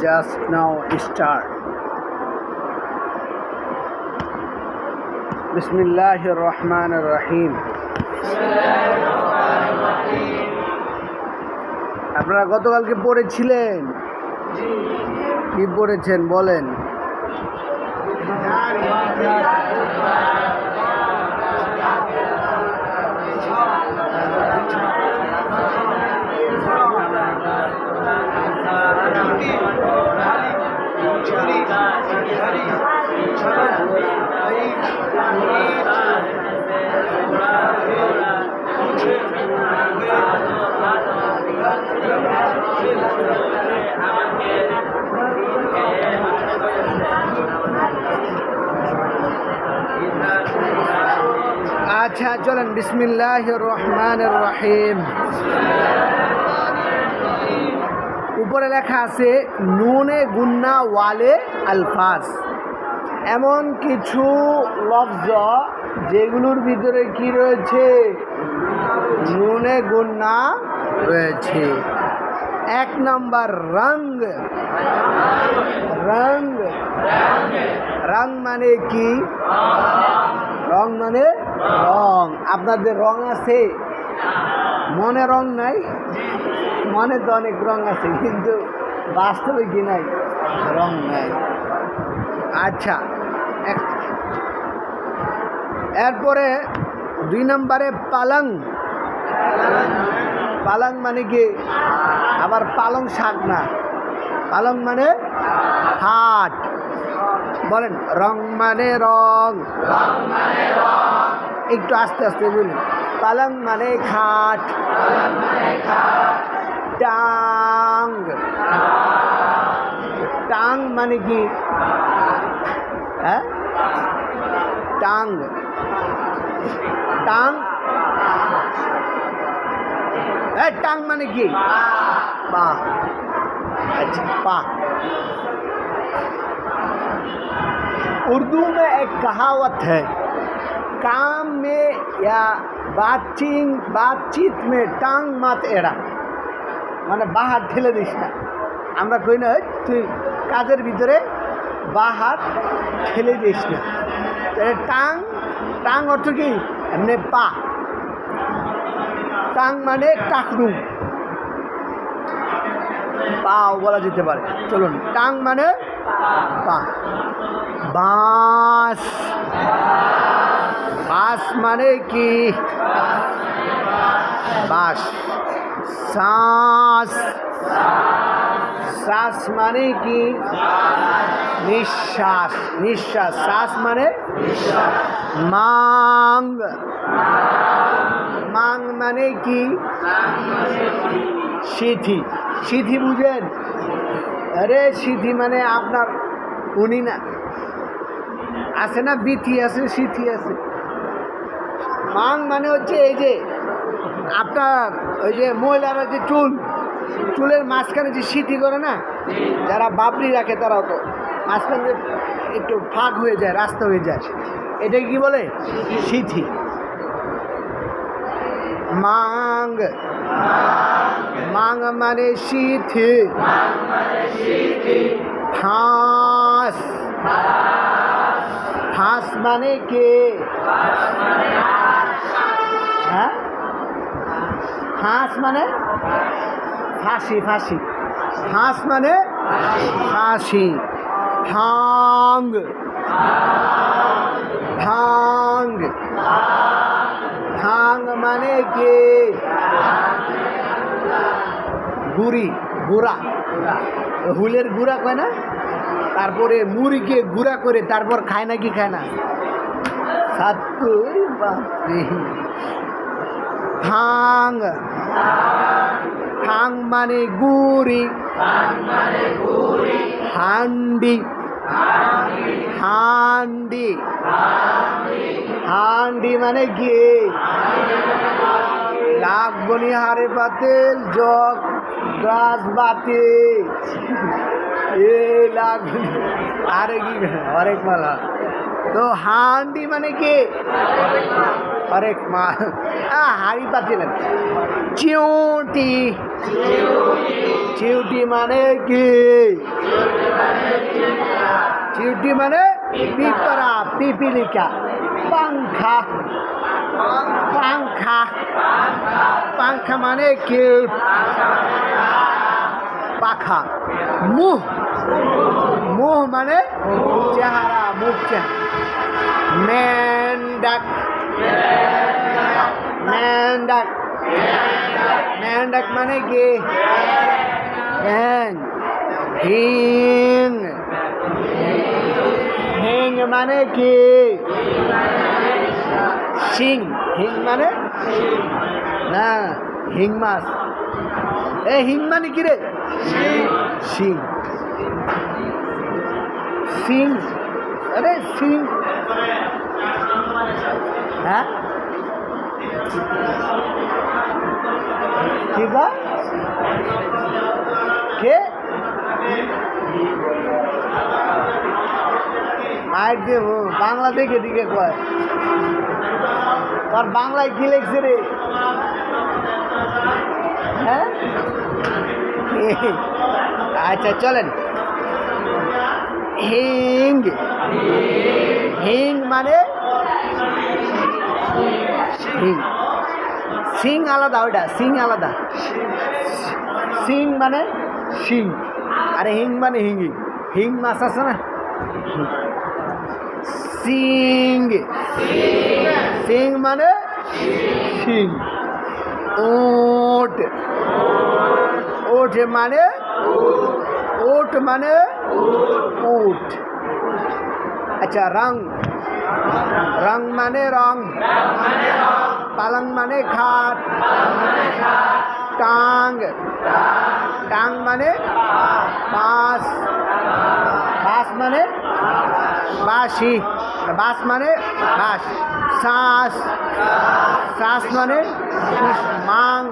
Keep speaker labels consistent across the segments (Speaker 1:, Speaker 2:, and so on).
Speaker 1: just নাও star বিসমিল্লাহ রহমান রহিম আপনারা গতকালকে পড়েছিলেন? কি পড়েছেন বলেন? আচ্ছা চলেন। বিসমিল্লাহ রহমান রহিম। উপরে লেখা আছে, নুনে গুন্না ওয়ালে আলফাজ। এমন কিছু লফজ যেগুলোর ভিতরে কি রয়েছে? নুনে গুন্না রয়েছে। এক নাম্বার রং রং রং মানে কি? রং মানে রং। আপনাদের রং আছে? মনে রং নাই, মনে তো অনেক রং আছে, কিন্তু বাস্তবে কি নাই? রং নাই। আচ্ছা এরপরে দুই নম্বরে পালং। পালং মানে কি? আবার পালং শাক না। পালং মানে হাট। বলেন, রং মানে রং। একটু আস্তে আস্তে বলুন। पलंग मने घाट। टांग। टांग मन की। टांग। टांग? टांग मन की? पा। अच्छा पा। उर्दू में एक कहावत है, काम में या बातचीत बातचीत में टांग मत एड़ा মানে বাহাত ঠেলে দিস না আমরা কই না "এই, তুই কাজের ভিতরে বাহাত ঠেলে দিস না তাহলে টাং টাং অর্থ কি এমনি পা টাং মানে টাকরুম পাও বলা যেতে পারে চলুন টাং মানে পা বাঁশ বাঁশ মানে কি? বাস। শ্বাস। শ্বাস মানে কি? নিঃশ্বাস। নিঃশ্বাস। শ্বাস মানে মাং। মাং মানে কি? সিথি। সিথি বুঝেন? আরে সিথি মানে আপনার উনি না। আছে না বিথি আছে, সিথি আছে। মাং মানে হচ্ছে এই যে আপনার ওই যে মহিলারা যে চুল, চুলের মাঝখানে যে সিথি করে না, যারা বাবরি রাখে তারা তো মাঝখানে একটু ফাঁক হয়ে যায়, রাস্তা হয়ে যায়। এটা কি বলে? সিথি মাং। মাং মানে সিথি ফাঁস। ফাঁস মানে কে? হ্যাঁ? ফাঁস মানে? ফাঁসি ফাঁসি। হাঁস মানে? ফাঁসি। ভাং ভাং ভাং মানে কে? গুড়ি, গুড়া। হুলের গুড়া কয় না? তারপরে মুড়িকে গুঁড়া করে তারপর খায় না কি খায় না? বাপরে। ভাং ভাং মানে গুড়ি। হান্ডি। হান্ডি। হান্ডি মানে কি লাখ বনিহারে পাতেল জগ গ্লাস বাতি এ লাখ আরে কি? অনেক মালা। তো হান্ডি মানে কি? হরেক মা হাড়ি পাতিলেন চিউটি। চিউটি মানে কি? চিউটি মানে পিপরা পিপিলিকা, পাংখা। পাংখা। পাংখা মানে কি? পাখা। মুহ। মুহ মানে চেহারা, মুখ চেহারা। মেন্ডাক মেন্ডাক মেন্ডাক মানে কি ব্যাং হিং হিং মানে কি সিং হিং মানে না হিং মাছ এ হিং মানে কি রে সিং সিং আরে সিং হ্যাঁ? কি কে? বাংলা দেখে দিকে কয়। তোর বাংলায় কি লেখছে রে? হ্যাঁ? আচ্ছা চলেন। হিং হিং মানে হিং। সিং আলাদা, ওইটা, সিং আলাদা। সিং মানে সিং, আরে হিং মানে হিঙ্গি হিং মাছ আছে না? সিং। সিং মানে সিং। ওট। ওট মানে ওট মানে উট আচ্ছা রং রং মানে রং পালং মানে খাট টাং টাং মানে বাস বাস মানে বাসি বাস মানে বাস শ্বাস শ্বাস মানে মাং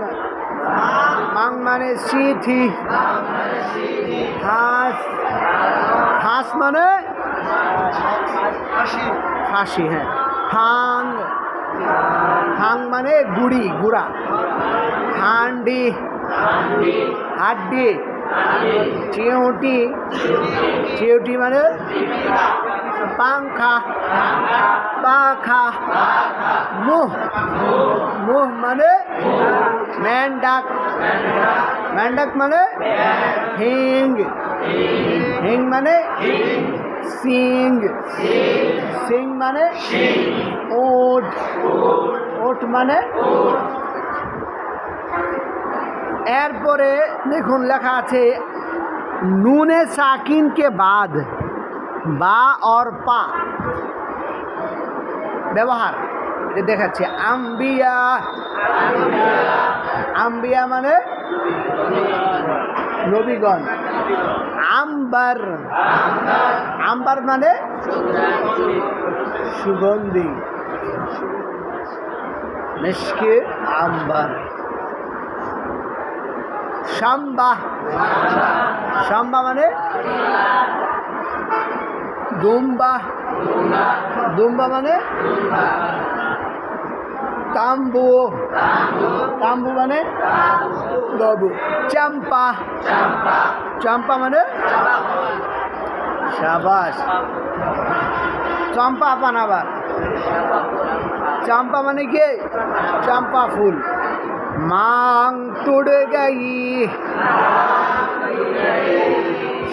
Speaker 1: মাং মানে সিথি হাঁস হাঁস মানে ফাঁসি। হ্যাঁ। হাং হাং মানে গুড়ি গুড়া। হান্ডি। হাড্ডি। চিউটি চিউটি মানে পাংখা। পাখা। মুহ। মুহ মানে মেন্ডাক মেন্ডাক মানে হিং। হিং মানে সিং। সিং মানে ওট। ওট মানে এরপরে দেখুন লেখা আছে, নুনে সাকিন কে বাদ, বা অর পা। ব্যবহার, এটা দেখাচ্ছে, আম্বিয়া। আম্বিয়া মানে নবীগণ। আম্বার। আম্বার মানে সুগন্ধি। মিশকে আম্বার। শাম্বা। শাম্বা মানে দুম্বা। দুম্বা মানে তাম্বু তাম্বু মানে? গবু। চাম্পা। চাম্পা মানে? সাবাস। চম্পা পান আবার চম্পা মানে কি? চম্পা ফুল। মাং টুড়ে গাই।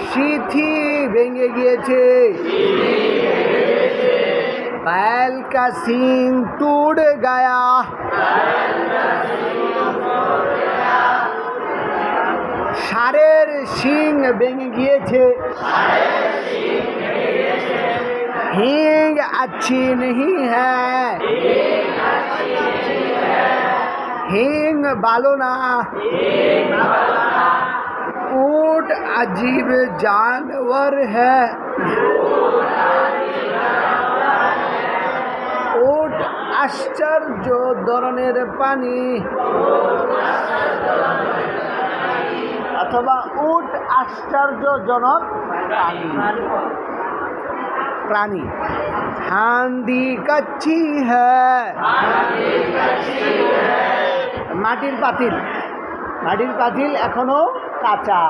Speaker 1: সিথি ভেঙে গিয়েছে। बैल का सींग टूट गया ষাঁড়ের শিং ভেঙে গিয়েছে হিং अच्छी नहीं है হিং ভালো না ऊट अजीब जानवर है আশ্চর্য ধরনের পানি। অথবা উট আশ্চর্যজনক প্রাণী। হান্দি কাচ্ছি হ্যাঁ মাটির পাতিল। মাটির পাতিল এখনও কাঁচা।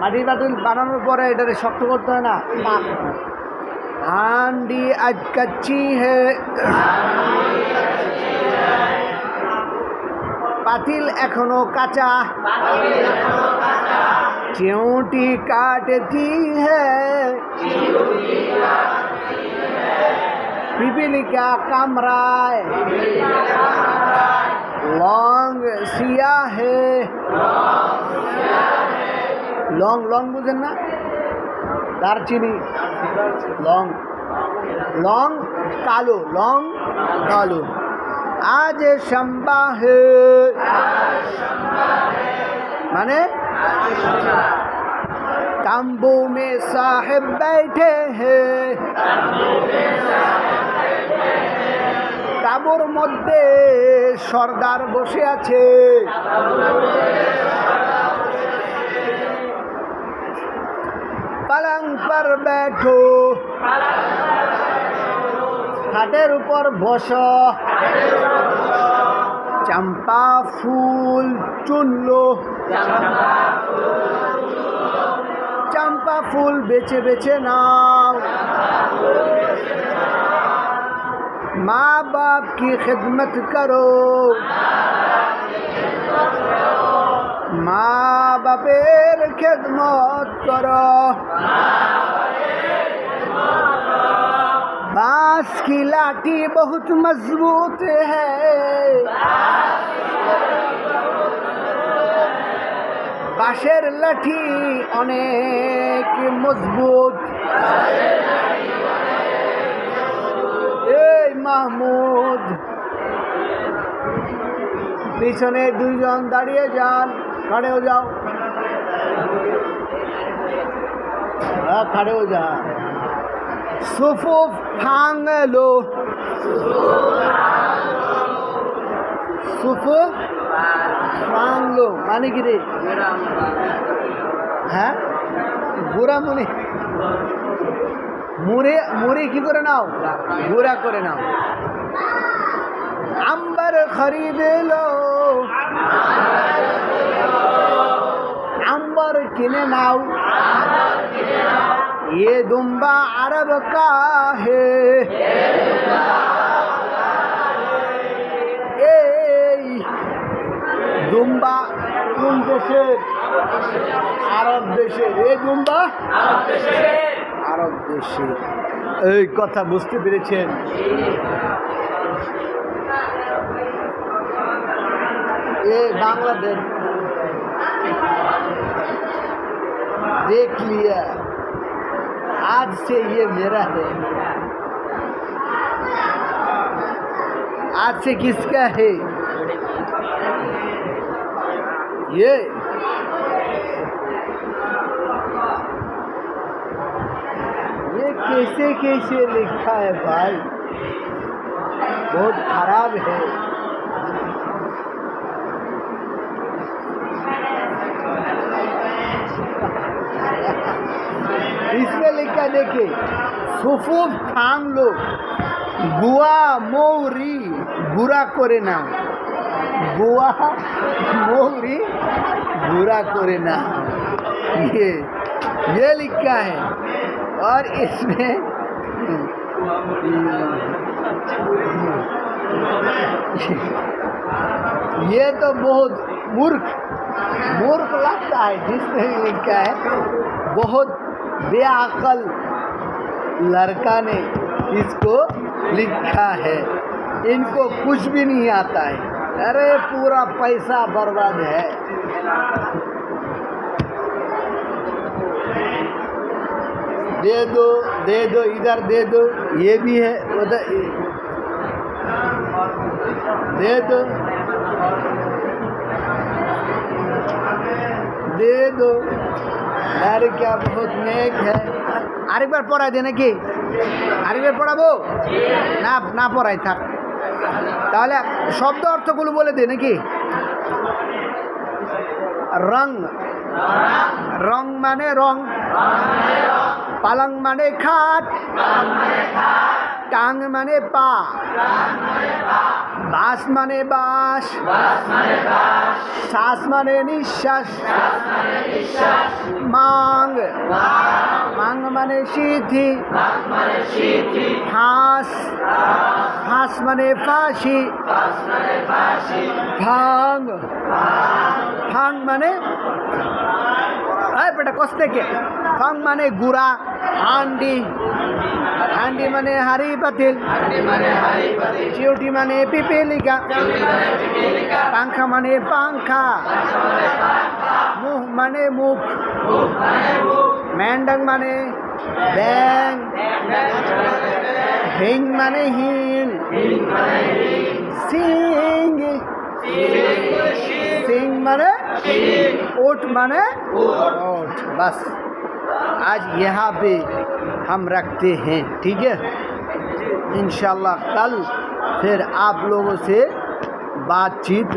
Speaker 1: মাটির পাতিল বানানোর পরে এটাকে শক্ত করতে হয় না পাক হয়। হান্ডি আজ কাচ্চি হে পাতিল এখনো কাঁচা চিউটি কাটতি है पिपीलिका कामराय लौंग सिया है লং লং বুঝেন না দারচিনি, লং লং কালো লং কালো। আজ সম্বাহ হে। মানে? তাম্বু মে সাহেব বেঠে হে। তাঁবুর মধ্যে সর্দার বসে আছে। পর बैठो খাটের উপর বস। চম্পা ফুল চুনলো চম্পা ফুল বেছে বেছে নাও। মা বাপ কি খিদমত করো? মা বাপের খেদমত করো। बांस की लाठी बहुत मजबूत है বাঁশের লাঠি অনেক মজবুত এই মাহমুদ পিছনে দুইজন দাঁড়িয়ে যান খাড়েও যাও হ্যাঁ খাড়েও যান সুফুফ ভাঙলো। সুফুফ ভাঙলো। মানে কি রে? হ্যাঁ? গোড়া মনে মুড়ে মুড়ে কি করে নাও? গোড়া করে নাও। আম্বার খরিদ লো আম্বার কিনে নাও। ये दुम्बा अरब का है এই দুম্বা কোন দেশের আরব দেশের এই দুম্বা আরব দেশের এই কথা বুঝতে পেরেছেন এ বাংলাদেশ देख लिया आज से ये मेरा है। आज से किसका है? ये। ये कैसे कैसे लिखा है भाई? बहुत खराब है। इसमें लिखा देखे সুফুফ থামলো গুয়া মৌরি গুড়া করে না गुआ मोहरी बुरा करे ना ये ये लिखा है और इसमें ये तो बहुत मूर्ख मूर्ख लगता है जिसने भी लिखा है बहुत बेअकल लड़का ने इसको लिखा है। इनको कुछ भी नहीं आता है। अरे, पूरा पैसा बर्बाद है। दे दो दे दो, इधर दे दो। ये भी है, उधर दे दो। दे दो। अरे क्या बहुत नेक है আরেকবার পড়াই দে নাকি আরেকবার পড়াবো না না পড়াই থাক তাহলে শব্দ অর্থগুলো বলে দে নাকি রং রং মানে রং পালং মানে খাট টাং মানে পা বাস মানে বাস শ্বাস মানে নিঃশ্বাস। মাং। মাং মানে সিদ্ধি। হাঁস হাঁস মানে ফাঁসি। ভাং। ভাং মানে বেটা কষ্ট থেকে? फां माने गुरा, हांडी। हांडी माने हरी पतिल चिउटी माने पिपेलिका। पंखा माने पंखा। मुह माने मुख। मैंडंग माने बैंग। हिंग माने हिल सिंग। सिंग माने ओट माने ओट। बस। आज यहाँ पे हम रखते हैं, ठीक है? इंशाल्लाह कल फिर आप लोगों से बातचीत